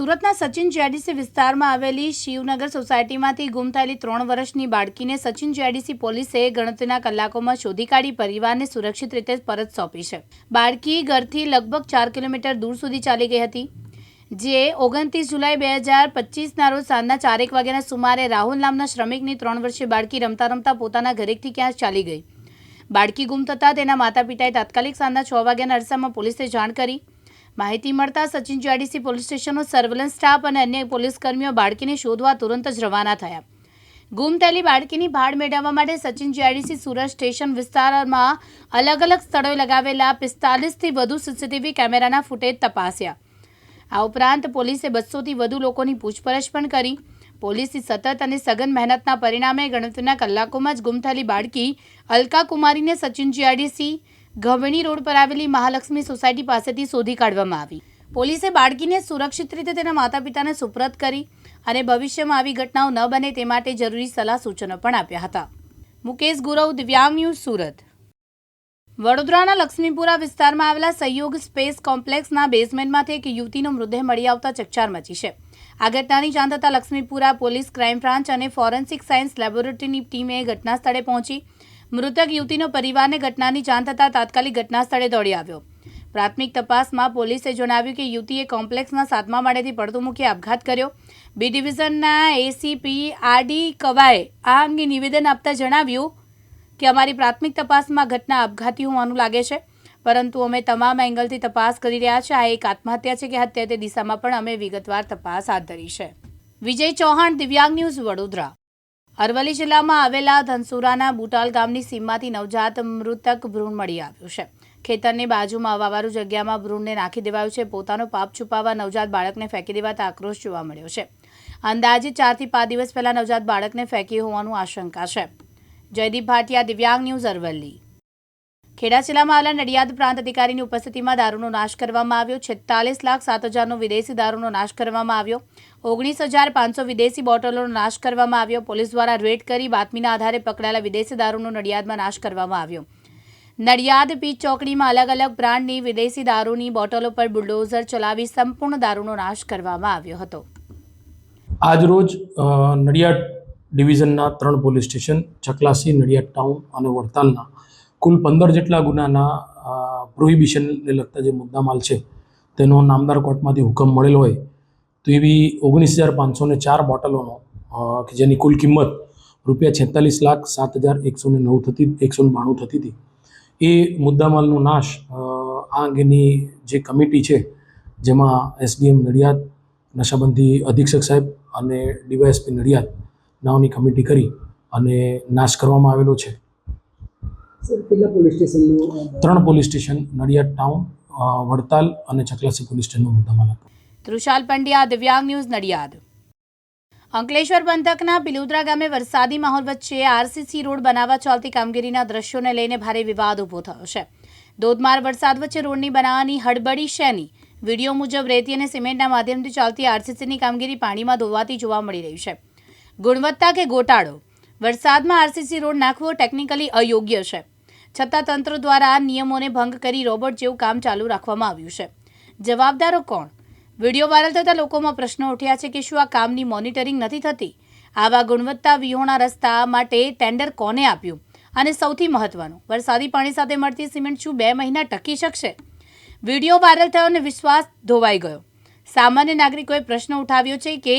સુરતના સચિન જેડીસી વિસ્તારમાં આવેલી શિવનગર સોસાયટીમાંથી ગુમ થયેલી ત્રણ વર્ષની બાળકીને સચિન જેડીસી પોલીસે ગણતરીના કલાકોમાં શોધી કાઢી પરિવારને સુરક્ષિત રીતે પરત સોંપી છે. બાળકી ઘરથી લગભગ ચાર કિલોમીટર દૂર સુધી ચાલી ગઈ હતી, જે ઓગણત્રીસ જુલાઈ બે હજાર પચીસના રોજ સાંજના ચારેક વાગ્યાના સુમારે રાહુલ નામના શ્રમિકની ત્રણ વર્ષીય બાળકી રમતા રમતા પોતાના ઘરેથી ક્યાં ચાલી ગઈ. બાળકી ગુમ થતાં તેના માતા પિતાએ તાત્કાલિક સાંજના છ વાગ્યાના અરસામાં પોલીસને જાણ કરી માહિતી મળતા સચિન જીઆઈડીસી પોલીસ સ્ટેશનનો સર્વેલન્સ સ્ટાફ અને અન્ય પોલીસ કર્મીઓ બાળકીને શોધવા તુરંત જ રવાના થયા. ગુમ થયેલી બાળકીની ભાળ મેળવવા માટે સચિન જીઆઈડીસી સુરત સ્ટેશન વિસ્તારમાં અલગ અલગ સ્થળોએ લગાવેલા પિસ્તાલીસથી વધુ સીસીટીવી કેમેરાના ફૂટેજ તપાસ્યા. આ ઉપરાંત પોલીસે બસોથી વધુ લોકોની પૂછપરછ પણ કરી. પોલીસની સતત અને સઘન મહેનતના પરિણામે ગણતરીના કલાકોમાં જ ગુમ થયેલી બાળકી અલકા કુમારીને સચિન જીઆઈડીસી ઘવણી રોડ પર આવેલી મહાલક્ષ્મી સોસાયટી પાસેથી શોધી કાઢવામાં આવી. પોલીસે બાળકીને સુરક્ષિત રીતે તેના માતા પિતાને સુપ્રત કરી અને ભવિષ્યમાં આવી ઘટનાઓ ન બને તે માટે જરૂરી સલાહ સૂચનો પણ આપ્યા હતા. મુકેશ ગુરવ, દિવ્યાંગ ન્યૂઝ, સુરત. વડોદરાના લક્ષ્મીપુરા વિસ્તારમાં આવેલા સહયોગ સ્પેસ કોમ્પ્લેક્સના બેઝમેન્ટમાંથી એક યુવતીનો મૃતદેહ મળી આવતા ચકચાર મચી છે. આ ઘટનાની જાણ થતાં Laxmipura police crime branch and forensic science લેબોરેટરીની ટીમે ઘટના સ્થળે પહોંચી મૃતક યુવતીનો પરિવારને ઘટનાની જાણ થતાં તાત્કાલિક ઘટના સ્થળે દોડી આવ્યો. પ્રાથમિક તપાસમાં પોલીસે જણાવ્યું કે યુવતીએ કોમ્પ્લેક્સના સાતમા માળેથી પડતું મૂકી આપઘાત કર્યો. બી ડિવિઝનના એસીપી આર ડી કવાએ આ અંગે નિવેદન આપતા જણાવ્યું કે અમારી પ્રાથમિક તપાસમાં ઘટના આપઘાતી હોવાનું લાગે છે, પરંતુ અમે તમામ એંગલથી તપાસ કરી રહ્યા છે. આ એક આત્મહત્યા છે કે હત્યા તે દિશામાં પણ અમે વિગતવાર તપાસ હાથ ધરી છે. વિજય ચૌહાણ, દિવ્યાંગ ન્યૂઝ વડોદરા. અરવલ્લી જિલ્લામાં આવેલા ધનસુરાના બુટાલ ગામની સીમમાંથી નવજાત મૃતક ભ્રૂણ મળી આવ્યું છે. ખેતરની બાજુમાં વાવારું જગ્યામાં ભ્રૂણને નાખી દેવાયું છે. પોતાનો પાપ છુપાવવા નવજાત બાળકને ફેંકી દેવાતા આક્રોશ જોવા મળ્યો છે. અંદાજે ચારથી પાંચ દિવસ પહેલા નવજાત બાળકને ફેંકી હોવાનું આશંકા છે. જયદીપ ભાટિયા, દિવ્યાંગ ન્યૂઝ અરવલ્લી. ખેડા જિલ્લામાં નડિયાદ પ્રાંત અધિકારીની ઉપસ્થિતિમાં દારૂનો નાશ કરવામાં આવ્યો. છેતાલીસ લાખ સાત હજારનો વિદેશી દારૂનો નાશ કરવામાં આવ્યો. ઓગણીસ હજાર પાંચસો વિદેશી બોટલોનો નાશ કરવામાં આવ્યો. પોલીસ દ્વારા રેડ કરી બાતમીના આધારે પકડાયેલા વિદેશી દારૂનો નડિયાદમાં નાશ કરવામાં આવ્યો. નડિયાદ પીચ ચોકડીમાં અલગ અલગ બ્રાન્ડની વિદેશી દારૂની બોટલો પર બુલડોઝર ચલાવી સંપૂર્ણ દારૂનો નાશ કરવામાં આવ્યો હતો. આજરોજ નડિયાદ ડિવિઝનના ત્રણ police station Chaklasi Nadiad town અને વડતાલના કુલ પંદર જેટલા ગુનાના પ્રોહિબિશનને લગતા જે મુદ્દામાલ છે, તેનો નામદાર કોર્ટમાંથી હુકમ મળેલો હોય, તો એવી ઓગણીસ હજાર પાંચસો ને ચાર બોટલોનો કે જેની કુલ કિંમત રૂપિયા છેતાલીસ લાખ સાત હજાર એકસો ને નવ થતી, એકસો ને બાણું થતી હતી. એ મુદ્દામાલનો નાશ આ અંગેની જે કમિટી છે, જેમાં એસડીએમ નડિયાદ, નશાબંધી અધિક્ષક સાહેબ અને ડીવાયએસપી નડિયાદ નામની કમિટી કરી અને નાશ કરવામાં આવેલો છે. કેટલા પોલીસ સ્ટેશનનું? ત્રણ police station Nadiad town Vadtal અને ચકલાસી પોલીસ સ્ટેશનનો મુદ્દામાલ હતો. તૃષાલ પંડ્યા દિવ્યાંગ ન્યૂઝ નડિયાદ. અંકલેશ્વર પંથકના પિલુદ્રા ગામે વરસાદી માહોલ વચ્ચે આરસીસી રોડ બનાવવા ચાલતી કામગીરીના દ્રશ્યોને લઈને ભારે વિવાદ ઊભો થયો છે. ધોધમાર વરસાદ વચ્ચે રોડની બનાવવાની હડબડી શેની? વીડિયો મુજબ રેતી અને સિમેન્ટના માધ્યમથી ચાલતી આરસીસીની કામગીરી પાણીમાં ધોવાતી જોવા મળી રહી છે. ગુણવત્તા કે ગોટાળો? વરસાદમાં આરસીસી રોડ નાખવો ટેકનિકલી અયોગ્ય છે. છતાં તંત્ર દ્વારા આ નિયમોને ભંગ કરી રોબોટ જેવું કામ ચાલુ રાખવામાં આવ્યું છે. જવાબદારો કોણ? વીડિયો વાયરલ થતાં લોકોમાં પ્રશ્નો ઉઠ્યા છે કે શું આ કામની મોનિટરિંગ નથી થતી? આવા ગુણવત્તા વિહોણા રસ્તા માટે ટેન્ડર કોને આપ્યું? અને સૌથી મહત્વનું, વરસાદી પાણી સાથે મળતી સિમેન્ટ શું બે મહિના ટકી શકશે? વીડિયો વાયરલ થયો અને વિશ્વાસ ધોવાઈ ગયો. સામાન્ય નાગરિકોએ પ્રશ્ન ઉઠાવ્યો છે કે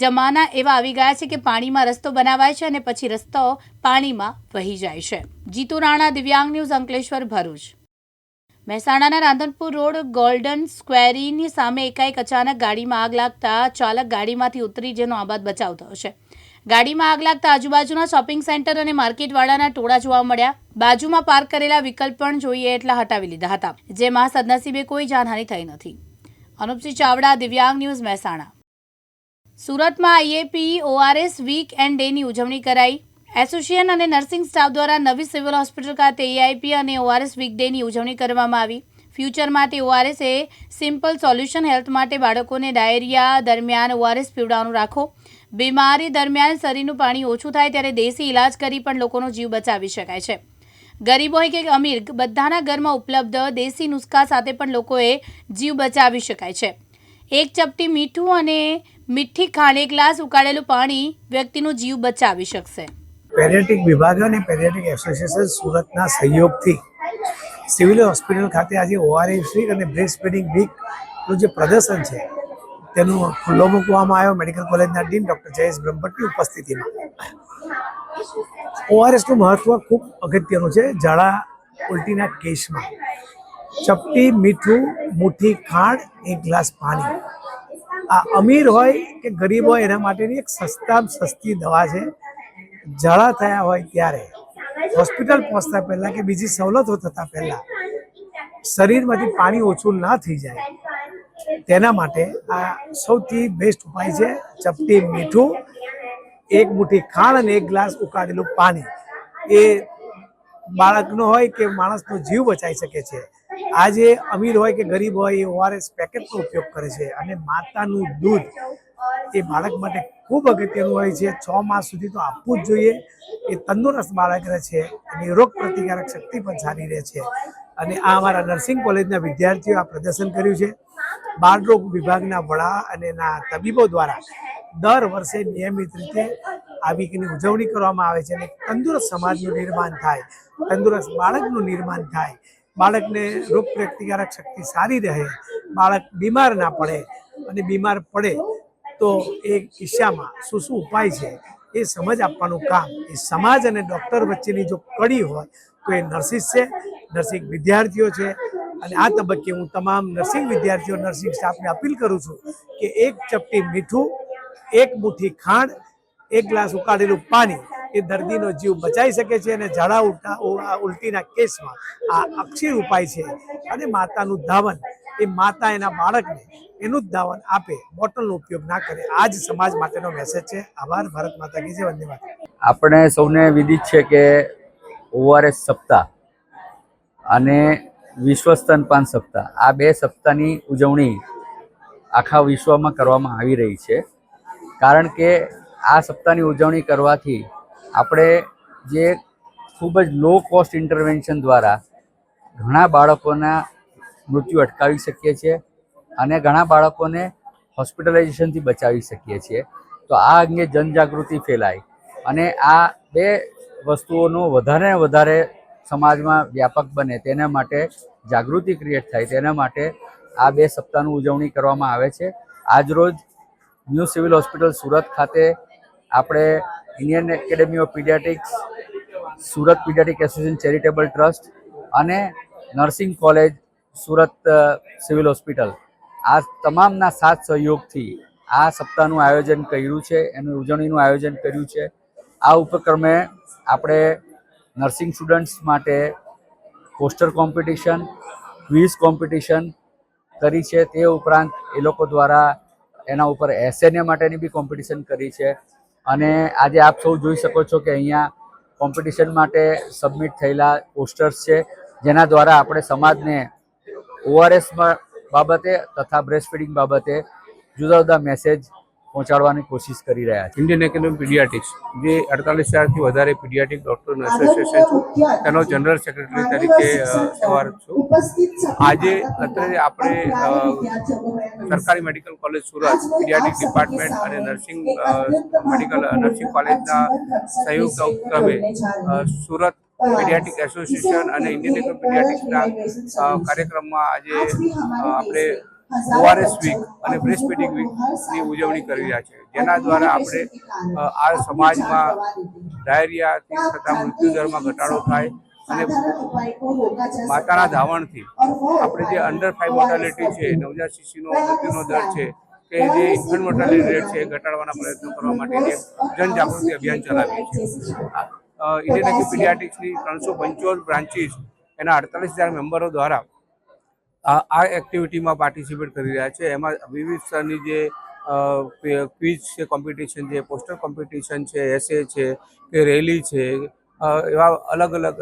જમાના એવા આવી ગયા છે કે પાણીમાં રસ્તો બનાવાય છે અને પછી રસ્તો પાણીમાં વહી જાય છે. જીતુ રાણા, દિવ્યાંગ ન્યૂઝ, અંકલેશ્વર, ભરૂચ. મહેસાણાના રાંધનપુર રોડ ગોલ્ડન સ્ક્વેરીની સામે એકાએક અચાનક ગાડીમાં આગ લાગતા ચાલક ગાડીમાંથી ઉતરી જેનો આબાદ બચાવ થયો છે. ગાડીમાં આગ લાગતા આજુબાજુના શોપિંગ સેન્ટર અને માર્કેટવાળાના ટોળા જોવા મળ્યા. બાજુમાં પાર્ક કરેલા વિકલ્પ પણ જોઈએ એટલા હટાવી લીધા હતા, જેમાં સદનસીબે કોઈ જાનહાની થઈ નથી. અનુપસિંહ ચાવડા, દિવ્યાંગ ન્યૂઝ મહેસાણા. સુરતમાં આઈએપી, ઓઆરએસ વીક એન્ડ ડેની ઉજવણી કરાઈ. એસોસિએશન અને નર્સિંગ સ્ટાફ દ્વારા નવી સિવિલ હોસ્પિટલ ખાતે એઆઈપી અને ઓઆરએસ વીક ડેની ઉજવણી કરવામાં આવી. ફ્યુચર માટે ORS a simple solution health માટે બાળકોને ડાયરિયા દરમિયાન ઓઆરએસ પીવડાવવાનું રાખો. બીમારી દરમિયાન શરીરનું પાણી ઓછું થાય ત્યારે દેશી ઇલાજ કરી પણ લોકોનો જીવ બચાવી શકાય છે. ગરીબ હોય કે અમીર, બધાના ઘરમાં ઉપલબ્ધ દેશી નુસ્ખા સાથે પણ લોકોએ જીવ બચાવી શકાય છે. એક ચપટી મીઠું અને મીઠી ખાંડ એક ગ્લાસ ઉકાળેલું પાણી વ્યક્તિનું જીવ બચાવી શકશે. પેરેટિક વિભાગ અને પેરેટિક એસોસિએશન સુરતના સહયોગથી સિવિલ હોસ્પિટલ ખાતે આજે ઓઆરએસ વીક અને બ્રેસ્ટ ફીડિંગ વીકનું જે પ્રદર્શન છે, તેનું ખુલ્લો મૂકવામાં આવ્યો. મેડિકલ કોલેજના ડીન ડૉક્ટર જયેશ બ્રહ્મભટ્ટની ઉપસ્થિતિમાં. ઓઆરએસનું મહત્વ ખૂબ અગત્યનું છે ઝાડા ઉલટીના કેસમાં. ચપટી, મીઠું, મુઠ્ઠી, ખાંડ, એક ગ્લાસ પાણી. આ અમીર હોય કે ગરીબ હોય એના માટેની એક સસ્તામાં સસ્તી દવા છે. ઝાડા થયા હોય ત્યારે હોસ્પિટલ પહોંચતા પહેલાં કે બીજી સવલતો થતાં પહેલાં શરીરમાંથી પાણી ઓછું ના થઈ જાય. તેના માટે આ સૌથી બેસ્ટ ઉપાય છે ચપટી, મીઠું એક મુઠ્ઠી ખાંડ અને એક ગ્લાસ ઉકાળેલું પાણી. એ બાળકનો હોય કે માણસનો જીવ બચાવી શકે છે. આજે અમીર હોય કે ગરીબ હોય, એ ઓઆરએસ પેકેટનો ઉપયોગ કરે છે અને માતાનું દૂધ એ બાળક માટે ખૂબ અગત્યનું હોય છે. છ માસ સુધી તો આપવું જ જોઈએ. એ તંદુરસ્ત બાળક રહે છે. એની રોગ પ્રતિકારક શક્તિ પણ સારી રહે છે. અને આ અમારા નર્સિંગ કોલેજના વિદ્યાર્થીઓ આ પ્રદર્શન કર્યું છે. બાળરોગ વિભાગના વડા અને તબીબો દ્વારા દર વર્ષે નિયમિત રીતે આ વીકની ઉજવણી કરવામાં આવે છે અને તંદુરસ્ત સમાજનું નિર્માણ થાય, તંદુરસ્ત બાળકનું નિર્માણ થાય, બાળકને રોગ પ્રતિકારક શક્તિ સારી રહે, બાળક બીમાર ના પડે અને બીમાર પડે તો એ કિસ્સામાં શું શું ઉપાય છે એ સમજ આપવાનું કામ. એ સમાજ અને ડૉક્ટર વચ્ચેની જો કડી હોય તો એ નર્સિસ છે નર્સિંગ વિદ્યાર્થીઓ છે અને આ તબક્કે હું તમામ નર્સિંગ વિદ્યાર્થીઓ નર્સિંગ સ્ટાફને અપીલ કરું છું કે એક ચપટી મીઠું એક મુઠ્ઠી ખાંડ, એક ગ્લાસ ઉકાળેલું પાણી એ દર્દીનો જીવ બચાવી શકે છે અને ઝાડા ઉલટા ઉલટીના કેસમાં આ અક્ષીર ઉપાય છે. અને માતાનું ધાવન એ માતા એના બાળકને એનું જ ધાવન આપે, બોટલનો ઉપયોગ ના કરે. આ જ સમાજ માટેનો મેસેજ છે. આભાર. ભારત માતા કી જય. વંદે આપણે સૌને વિદિત છે કે ઓઆરએસ સપ્તાહ અને વિશ્વ સ્તનપાન સપ્તાહ, આ બે સપ્તાહની ઉજવણી આખા વિશ્વમાં કરવામાં આવી રહી છે. કારણ કે આ સપ્તાહની ઉજવણી કરવાથી આપણે જે ખૂબ જ લો કોસ્ટ ઇન્ટરવેન્શન દ્વારા ઘણા બાળકોના મૃત્યુ અટકાવી શકીએ છીએ અને ઘણા બાળકોને હોસ્પિટલાઇઝેશનથી બચાવી શકીએ છીએ. તો આ અંગે જનજાગૃતિ ફેલાય અને આ બે વસ્તુઓનો વધારે ને વધારે સમાજમાં વ્યાપક બને તેના માટે જાગૃતિ ક્રિએટ થાય તેના માટે આ બે સપ્તાહની ઉજવણી કરવામાં આવે છે. આજરોજ ન્યૂ સિવિલ હોસ્પિટલ સુરત ખાતે આપણે Indian academy of paediatrics Surat paediatric association charitable trust અને nursing college Surat civil hospital. આ તમામના સાથ સહયોગથી આ સપ્તાહનું આયોજન કર્યું છે, એનું ઉજવણીનું આયોજન કર્યું છે. આ ઉપક્રમે આપણે નર્સિંગ સ્ટુડન્ટ્સ માટે પોસ્ટર કોમ્પિટિશન, ક્વિઝ કોમ્પિટિશન કરી છે. તે ઉપરાંત એ લોકો દ્વારા એના ઉપર એસએનએ માટેની બી કોમ્પિટિશન કરી છે. અને આજે આપ સૌ જોઈ શકો છો કે અહીંયા કોમ્પિટિશન માટે સબમિટ થયેલા પોસ્ટર્સ છે, જેના દ્વારા આપણે સમાજને ઓઆરએસ બાબતે તથા બ્રેસ્ટ ફીડિંગ બાબતે જુદા જુદા મેસેજ પહોંચાડવાની કોશિશ કરી રહ્યા છે. ઇન્ડિયન એકેડમી પીડિયાટિક્સ જે અડતાલીસ હજારથી વધારે પીડિયાટિક ડૉક્ટરનું એસોસિએશન છું. તેનો જનરલ સેક્રેટરી તરીકે સવાર સેવાર છું. આજે અત્યારે આપણે સરકારી medical college Surat pediatric department અને નર્સિંગ મેડિકલ નર્સિંગ કોલેજના સંયુક્ત ઉપક્રમે સુરત પીડિયાટિક એસોસિએશન અને ઇન્ડિયન એકેડમી પીડિયાટિક્સના કાર્યક્રમમાં આજે આપણે ઓઆરએસ વીક અને બ્રેસ્ટ વીકની ઉજવણી કરી રહ્યા છે. જેના દ્વારા આપણે આ સમાજમાં ડાયરિયાથી થતા મૃત્યુદરમાં ઘટાડો થાય અને માતાના ધાવણથી આપણે જે અંડર ફાઈવ મોર્ટાલિટી છે, નવજાત શિશુનો મૃત્યુનો દર છે, કે જે ઇન્ફન્ટ મોર્ટાલિટી રેટ છે ઘટાડવાના પ્રયત્નો કરવા માટે જનજાગૃતિ અભિયાન ચલાવીએ છીએ ઇન્ડિયન પીડિયાટિક્સની ત્રણસો પંચોતેર બ્રાન્ચીસ એના અડતાલીસ હજાર મેમ્બરો દ્વારા આ એક્ટિવિટીમાં પાર્ટિસિપેટ કરી રહ્યા છે એમાં વિવિધ સ્તરની જે ક્વિઝ છે કોમ્પિટિશન છે પોસ્ટર કોમ્પિટિશન છે એસે છે, કે રેલી છે એવા અલગ અલગ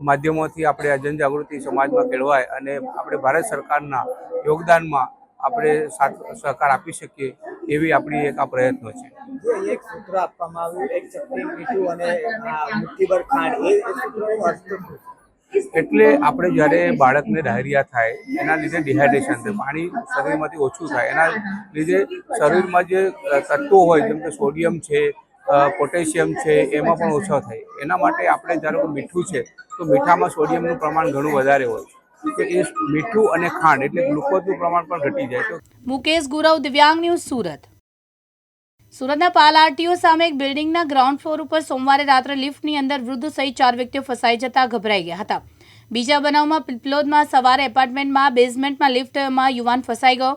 માધ્યમોથી આપણે આ જનજાગૃતિ સમાજમાં કેળવાય અને આપણે ભારત સરકારના યોગદાનમાં આપણે સહકાર આપી શકીએ એવી આપણી એક આ પ્રયત્નો છે આપવામાં આવ્યું, એક અને? એટલે આપણે જ્યારે બાળકને ડાયરિયા થાય, એના લીધે ડિહાઇડ્રેશન થાય, પાણી શરીરમાંથી ઓછું થાય, એના લીધે શરીરમાં જે તત્વો હોય, જેમ કે સોડિયમ છે પોટેશિયમ છે, એમાં પણ ઓછો થાય. એના માટે આપણે જ્યારે મીઠું છે, તો મીઠામાં સોડિયમનું પ્રમાણ ઘણું વધારે હોય તો એ મીઠું અને ખાંડ એટલે ગ્લુકોઝનું પ્રમાણ પણ ઘટી જાય તો મુકેશ ગુરવ, દિવ્યાંગ ન્યૂઝ સુરત. સુરતના પાલ આરટીઓ સામે એક બિલ્ડિંગના ગ્રાઉન્ડ ફ્લોર ઉપર સોમવારે રાત્રે લિફ્ટની અંદર વૃદ્ધ સહિત ચાર વ્યક્તિઓ ફસાઈ જતા ગભરાઈ ગયા હતા. બીજા બનાવમાં પિપલોદમાં સવારે એપાર્ટમેન્ટમાં, બેઝમેન્ટમાં લિફ્ટમાં યુવાન ફસાઈ ગયો.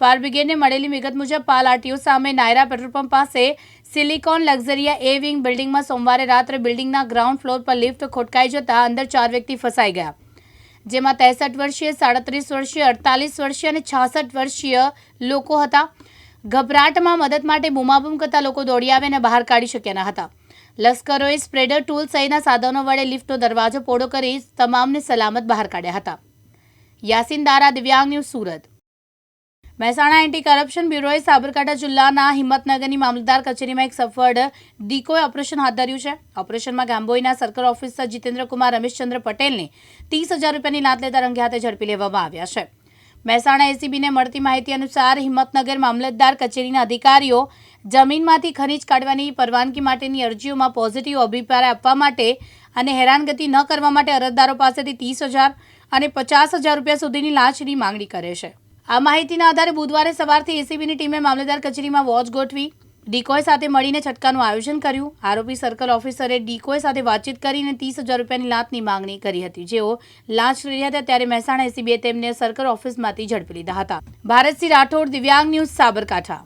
ફાયર બ્રિગેડને મળેલી વિગત મુજબ પાલ આરટીઓ સામે નાયરા પેટ્રોલ પંપ પાસે સિલિકોન લક્ઝરિયા એ વિંગ બિલ્ડિંગમાં સોમવારે રાત્રે બિલ્ડિંગના ગ્રાઉન્ડ ફ્લોર પર લિફ્ટ ખોટકાઈ જતા અંદર ચાર વ્યક્તિ ફસાઈ ગયા. જેમાં ત્રેસઠ વર્ષીય, સાડત્રીસ વર્ષીય, અડતાલીસ વર્ષીય અને છાસઠ વર્ષીય લોકો હતા. ગભરાટમાં મદદ માટે બૂમાબૂમ કરતા લોકો દોડી આવે અને બહાર કાઢી શક્યા ન હતા. લશ્કરોએ સ્પ્રેડર ટૂલ સહિતના સાધનો વડે લિફ્ટનો દરવાજો પોડો કરી તમામને સલામત બહાર કાઢ્યા હતા. Yasin Dara, Divyang news, Surat. Mahesana anti corruption બ્યુરોએ Sabarkantha જિલ્લાના હિંમતનગરની મામલતદાર કચેરીમાં એક સફળ ડીકોય ઓપરેશન હાથ ધર્યું છે. ઓપરેશનમાં ગાંભોઈના સર્કલ ઓફિસર જીતેન્દ્રકુમાર, રમેશચંદ્ર પટેલને ત્રીસ હજાર રૂપિયાની લાંચ લેતા રંગે હાથે ઝડપી લેવામાં આવ્યા છે. મહેસાણા એસીબીને મળતી માહિતી અનુસાર હિંમતનગર મામલતદાર કચેરીના અધિકારીઓ જમીનમાંથી ખનીજ કાઢવાની પરવાનગી માટેની અરજીઓમાં પોઝિટિવ અભિપ્રાય આપવા માટે અને હેરાનગતિ ન કરવા માટે અરજદારો પાસેથી ત્રીસ હજાર અને પચાસ હજાર રૂપિયા સુધીની લાંચની માંગણી કરે છે. આ માહિતીના આધારે બુધવારે સવારથી એસીબીની ટીમે મામલતદાર કચેરીમાં વોચ ગોઠવી ડીકોય સાથે મળીને છટકાનું આયોજન કર્યું. આરોપી સર્કલ ઓફિસરે ડીકોય સાથે વાતચીત કરીને ત્રીસ હજાર રૂપિયાની લાંચની માંગણી કરી હતી. જેઓ લાંચ લઈ રહ્યા હતા ત્યારે મહેસાણા એસીબીએ તેમને સર્કલ ઓફિસમાંથી ઝડપી લીધા હતા. ભારતસિંહ રાઠોડ, દિવ્યાંગ ન્યૂઝ સાબરકાંઠા.